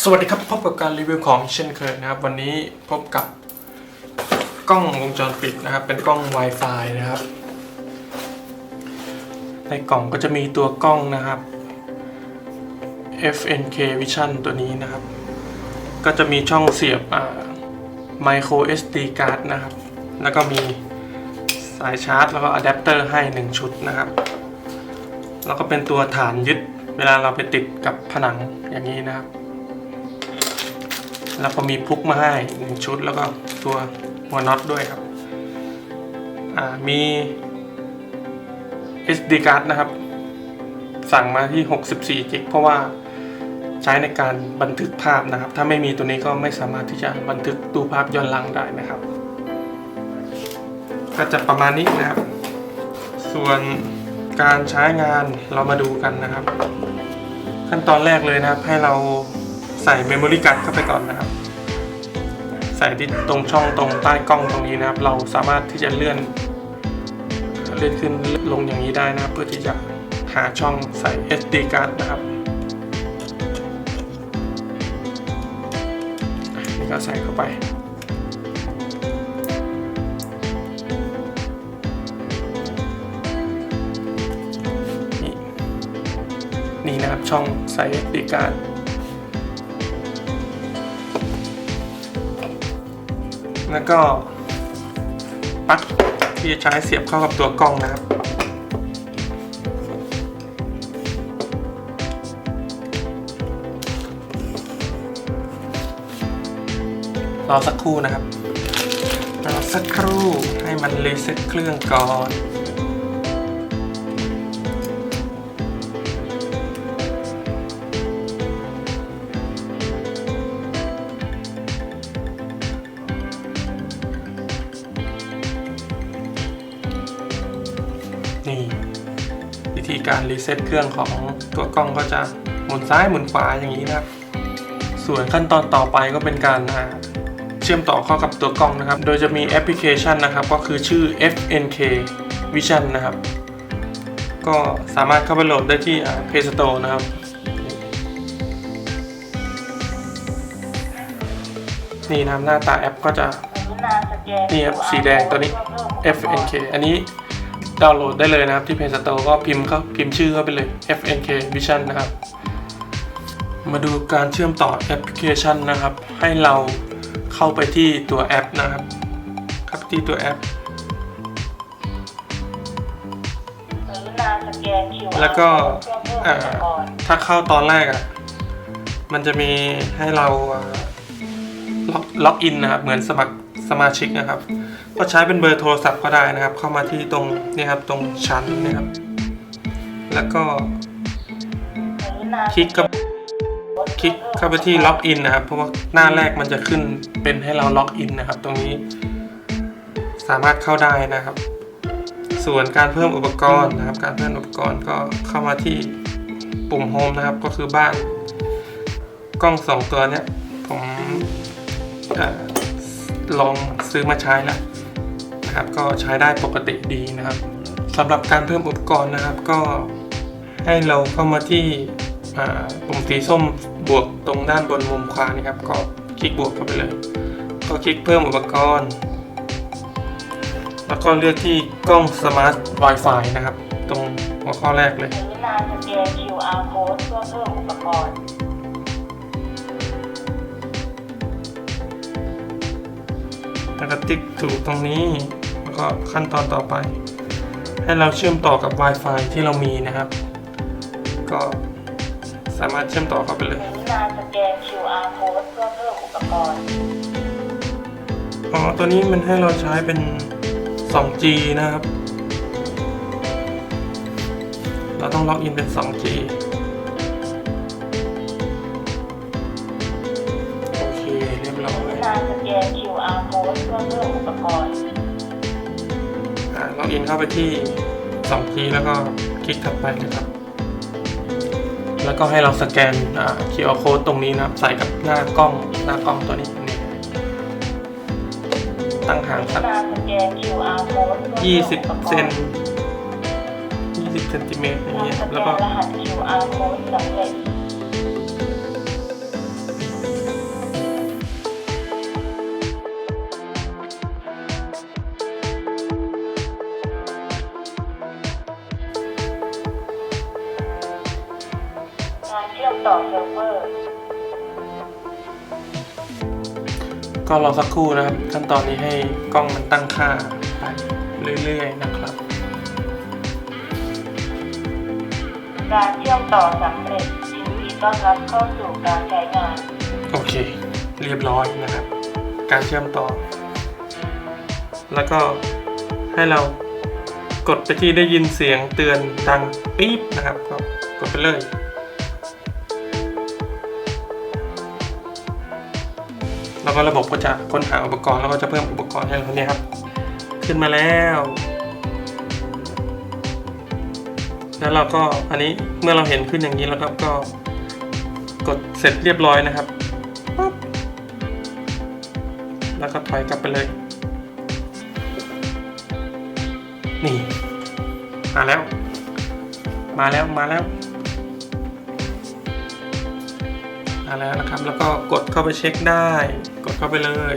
สวัสดีครับพบกับการรีวิวของเช่นเคยนะครับ วันนี้พบกับกล้องวงจรปิดนะครับ เป็นกล้อง Wi-Fi นะครับ ในกล่องก็จะมีตัวกล้องนะครับ FNK Vision ตัวนี้นะครับ ก็จะมีช่องเสียบ micro SD card นะครับ แล้วก็มีสายชาร์จ แล้วก็อะแดปเตอร์ให้ 1 ชุดนะครับ แล้วก็เป็นตัวฐานยึดเวลาเราไปติดกับผนังอย่างนี้นะครับ แล้วก็มีพุกมาให้หนึ่งชุดแล้วก็ตัวหัวน็อตด้วยครับอ่ามี SD card นะครับ สั่งมาที่ 64กิกเพราะว่าใช้ในการบันทึกภาพนะครับ ถ้าไม่มีตัวนี้ก็ไม่สามารถที่จะบันทึกดูภาพย้อนหลังได้นะครับ ก็จะประมาณนี้นะครับ ส่วนการใช้งานเรามาดูกันนะครับ ขั้นตอนแรกเลยนะครับให้เรา ใส่เมมโมรี่การ์ดเข้าไปก่อนนะครับ ใส่ที่ตรงช่องตรงใต้กล้องตรงนี้นะครับ เราสามารถที่จะเลื่อน เลื่อนขึ้นลงอย่างนี้ได้นะเพื่อที่จะหาช่องใส่ SD card นะครับนี่ก็ใส่เข้าไปนี่นี่นะครับช่องใส่ SD card แล้วก็ปลั๊กที่จะใช้เสียบเข้ากับตัวกล้องนะครับ รอสักครู่นะครับ รอสักครู่ให้มันรีเซ็ตเครื่องก่อน วิธีการรีเซ็ตเครื่องของตัวกล้องก็จะหมุนซ้ายหมุนขวาอย่างนี้นะครับ ส่วนขั้นตอนต่อไปก็เป็นการอ่าเชื่อมต่อเข้ากับตัวกล้องนะครับ โดยจะมีแอปพลิเคชันนะครับ ก็คือชื่อ FNK Vision นะครับ ก็สามารถเข้าไปโหลดได้ที่อ่า Play Store นะครับนี่นะครับหน้าตาแอปก็จะนี่ครับสีแดงตัวนี้ FNK อันนี้ ดาวน์โหลดได้เลยนะครับ ที่ Play Store ก็พิมพ์เข้าพิมพ์ชื่อเข้าไปเลย FNK Vision นะครับ มาดูการเชื่อมต่อแอปพลิเคชันนะครับ ให้เราเข้าไปที่ตัวแอปนะครับเข้าไปที่ตัวแอป แล้วก็เอ่อถ้าเข้าตอนแรกอะ่ะ มันจะมีให้เราอ่าล็อกล็อกอินนะครับ เหมือนสมัครสมาชิกนะครับ ก็ใช้เป็นเบอร์โทรศัพท์ก็ได้นะครับ เข้ามาที่ตรงนี่ครับตรงชั้นนี่ครับ แล้วก็คลิกกับคลิกเข้าไปที่ล็อกอินนะครับ เพราะว่าหน้าแรกมันจะขึ้นเป็นให้เราล็อกอินนะครับ ตรงนี้ สามารถเข้าได้นะครับ ส่วนการเพิ่มอุปกรณ์นะครับ การเพิ่มอุปกรณ์ก็เข้ามาที่ปุ่มโฮมนะครับ ก็คือบ้าน กล้องสองตัวเนี้ยผมลองซื้อมาใช้แล้ว นะครับ ก็ใช้ได้ปกติดีนะครับสำหรับการเพิ่มอุปกรณ์นะครับ ก็ให้เราเข้ามาที่อ่าปุ่มสีส้มบวกตรงด้านบนมุมขวานี่ครับ ก็คลิกบวกเข้าไปเลย ก็คลิกเพิ่มอุปกรณ์ แล้วก็เลือกที่กล้อง Smart Wi-Fi นะครับ ตรงหัวข้อแรกเลยหรือนานสแกน QR code เพื่อเพิ่มอุปกรณ์แล้วก็ติ๊กถูกตรงนี้แล้ว ก็ขั้นตอนต่อไป ให้เราเชื่อมต่อกับ Wi-Fi ที่เรามีนะครับ ก็สามารถเชื่อมต่อเข้าไปเลยหรือนานสแกน QR code เพื่อเพิ่มอุปกรณ์อ๋อตัวนี้มันให้เราใช้เป็น 2G นะครับ เราต้องล็อกอินเป็น 2G โอเค เรียบร้อหรือยนานสแกน QR code เพื่อเพิ่มอุปกรณ์อ่า ล็อกอินเข้าไปที่ 2G แล้วก็คลิกถัดไปนะครับ แล้วก็ให้เราสแกนอ่า QR code ตรงนี้นะครับใส่กับหน้ากล้องหน้ากล้องตัวนี้นี่ตั้งห่างหรืสัอกนานสแกน QR code เพื่อเพิ่มอุปก20 เซรนณ์20เซนติเมตรอย่างการเงี้ยสแกแล้วนก็รหัส QR code สำเร็จ ต่อเซิร์ฟเวอร์ ก็รอสักครู่นะครับ ขั้นตอนนี้ให้กล้องมันตั้งค่าไปเรื่อยๆนะครับ การเชื่อมต่อสำเร็จยินดีต้อนรับเข้าสู่การใช้งาน โอเค เรียบร้อยนะครับ การเชื่อมต่อ แล้วก็ให้เรากดไปที่ได้ยินเสียงเตือนดังปี๊บนะครับ ก็กดไปเลย แล้วก็ระบบก็จะค้นหาอุปกรณ์แล้วก็จะเพิ่มอุปกรณ์ให้เราเนี่ยครับ ขึ้นมาแล้ว แล้วเราก็อันนี้เมื่อเราเห็นขึ้นอย่างนี้แล้วครับก็กดเสร็จเรียบร้อยนะครับปั๊บแล้วก็ถอยกลับไปเลย นี่ มาแล้ว มาแล้วมาแล้วมาแล้วนะครับ แล้วก็กดเข้าไปเช็คได้ กดเข้าไปเลย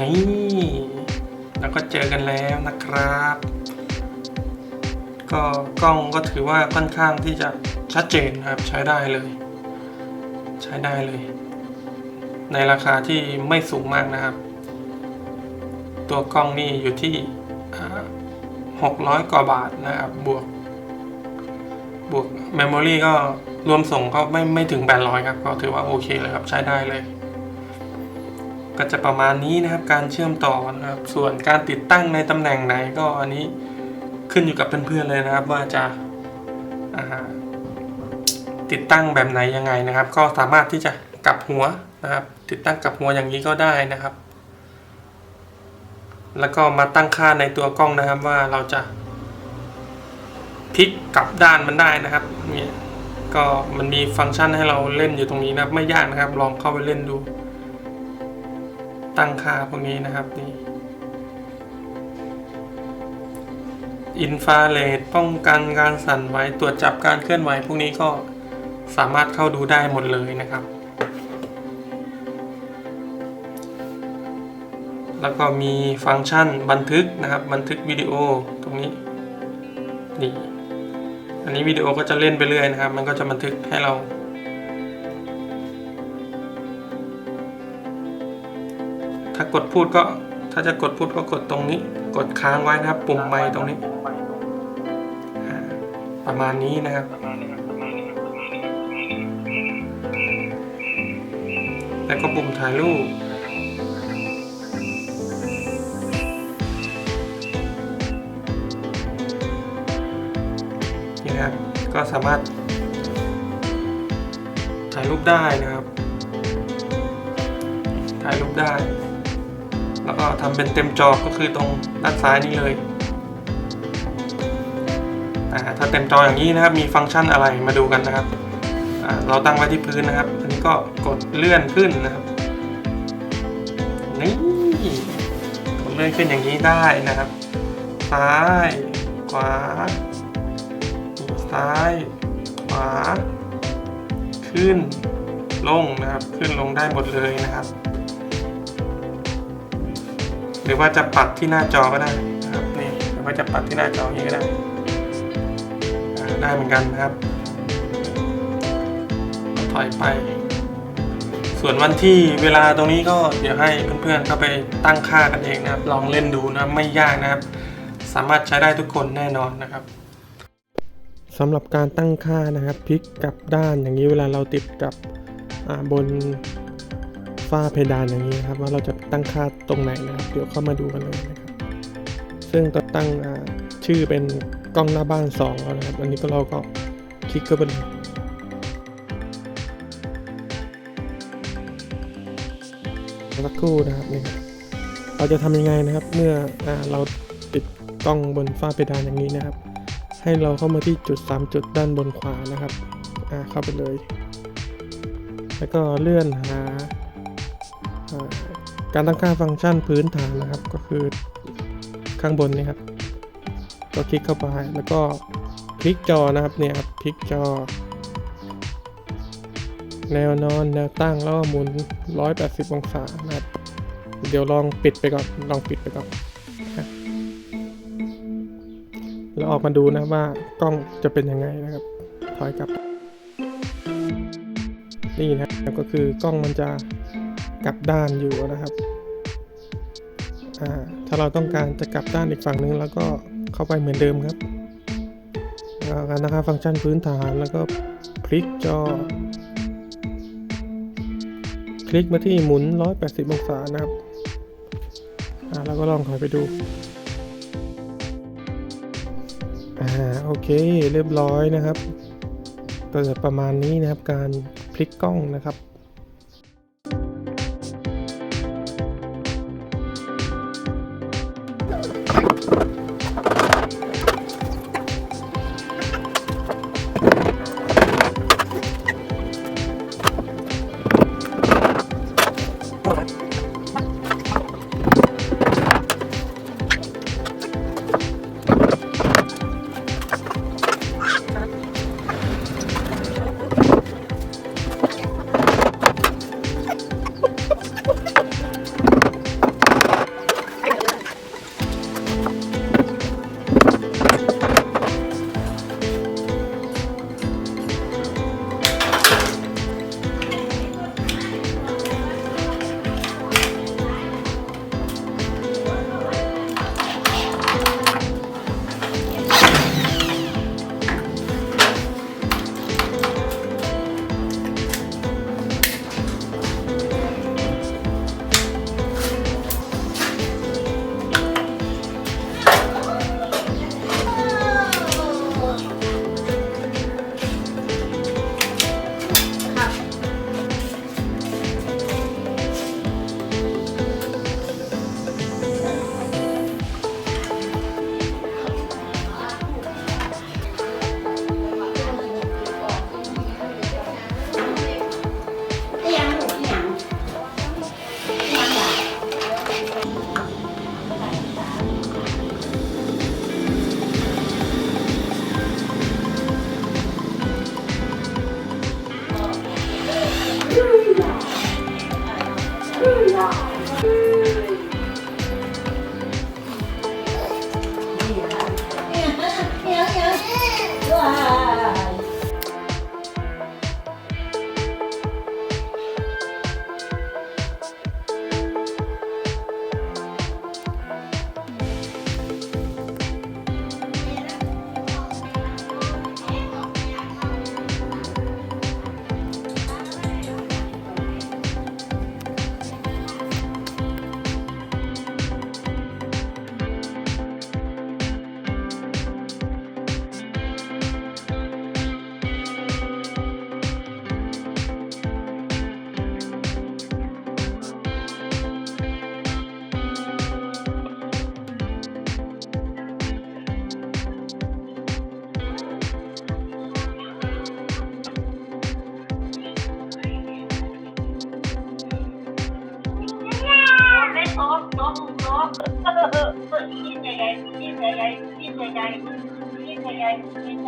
นี่แล้วก็เจอกันแล้วนะครับ ก็กล้องก็ถือว่าค่อนข้างที่จะชัดเจนครับใช้ได้เลย ใช้ได้เลย ในราคาที่ไม่สูงมากนะครับ ตัวกล้องนี่อยู่ที่หกร้อยกว่าบาทนะครับบวก บวก เมมโมรี่ก็ รวมส่งก็ไม่ไม่ถึงแปดร้อยครับ ก็ถือว่าโอเคเลยครับใช้ได้เลย ก็จะประมาณนี้นะครับการเชื่อมต่อนะครับ ส่วนการติดตั้งในตำแหน่งไหนก็อันนี้ขึ้นอยู่กับเพื่อนๆเลยนะครับ ว่าจะาติดตั้งแบบไหนยังไงนะครับ ก็สามารถที่จะกลับหัวนะครับ ติดตั้งกลับหัวอย่างนี้ก็ได้นะครับ แล้วก็มาตั้งค่าในตัวกล้องนะครับว่าเราจะพลิกกลับด้านมันได้นะครับเนี่ย ก็มันมีฟังก์ชันให้เราเล่นอยู่ตรงนี้นะครับ ไม่ยากนะครับ ลองเข้าไปเล่นดู ตั้งค่าพวกนี้นะครับนี่อินฟราเรดป้องกันการสั่นไหวตรวจจับการเคลื่อนไหวพวกนี้ก็สามารถเข้าดูได้หมดเลยนะครับ แล้วก็มีฟังก์ชันบันทึกนะครับ บันทึกวิดีโอตรงนี้นี่ อันนี้วิดีโอก็จะเล่นไปเรื่อยนะครับ มันก็จะบันทึกให้เรา ถ้ากดพูดก็ถ้าจะกดพูดก็กดตรงนี้ กดค้างไว้นะครับ ปุ่มไมค์ตรงนี้ ประมาณนี้นะครับแล้วก็ปุ่มถ่ายรูป ก็สามารถถ่ายรูปได้นะครับ ถ่ายรูปได้ แล้วก็ทำเป็นเต็มจอก็คือตรงด้านซ้ายนี่เลยอ่าถ้าเต็มจออย่างนี้นะครับ มีฟังก์ชันอะไรมาดูกันนะครับอ่าเราตั้งไว้ที่พื้นนะครับ อันนี้ก็กดเลื่อนขึ้นนะครับ นี่กดเลื่อนขึ้นอย่างนี้ได้นะครับ ซ้าย ขวา ซ้าย ขวา ขึ้น ลงนะครับ ขึ้นลงได้หมดเลยนะครับ หรือว่าจะปัดที่หน้าจอก็ได้นะครับนี่หรือว่าจะปัดที่หน้าจออย่างนี้ก็ได้ได้เหมือนกันนะครับ ถอยไป ส่วนวันที่เวลาตรงนี้ก็เดี๋ยวให้เพื่อนๆเข้าไปตั้งค่ากันเองนะครับ ลองเล่นดูนะไม่ยากนะครับ สามารถใช้ได้ทุกคนแน่นอนนะครับ สำหรับการตั้งค่านะครับพลิกกลับด้านอย่างนี้เวลาเราติดกับบนฝ้าเพดานอย่างนี้นะครับ ว่าเราจะตั้งค่าตรงไหนนะครับเดี๋ยวเข้ามาดูกันเลยนะครับ ซึ่งตั้งชื่อเป็นกล้องหน้าบ้าน2แล้วนะครับ อันนี้ก็เราก็คลิกเข้าไปเลยสักครู่นะครับนี่เราจะทำยังไงนะครับ เมื่ออเราติดกล้องบนฝ้าเพดานอย่างนี้นะครับ ให้เราเข้ามาที่จุด 3 จุดด้านบนขวานะครับ อ่าเข้าไปเลย แล้วก็เลื่อนหาการตั้งค่าฟังก์ชันพื้นฐานนะครับ ก็คือข้างบนนี่ครับ ก็คลิกเข้าไปแล้วก็พลิกจอนะครับเนี่ยครับพลิกจอ แนวนอนแนวตั้งแล้วหมุน 180 องศานะครับเดี๋ยวลองปิดไปก่อนลองปิดไปก่อน ออกมาดูนะว่ากล้องจะเป็นยังไงนะครับ ถอยกลับ นี่นะครับก็คือกล้องมันจะกลับด้านอยู่นะครับถ้าเราต้องการจะกลับด้านอีกฝั่งนึงแล้วก็เข้าไปเหมือนเดิมครับแล้วกันนะครับฟังก์ชันพื้นฐานแล้วก็พลิกจอ คลิกมาที่หมุน 180 องศานะครับแล้วก็ลองถอยไปดู อ่าโอเคเรียบร้อยนะครับก็จะประมาณนี้นะครับการพลิกกล้องนะครับะยิ่งใหญ่ๆยิ่งใหญ่ๆยิ่งใหญ่ๆยิ่งใ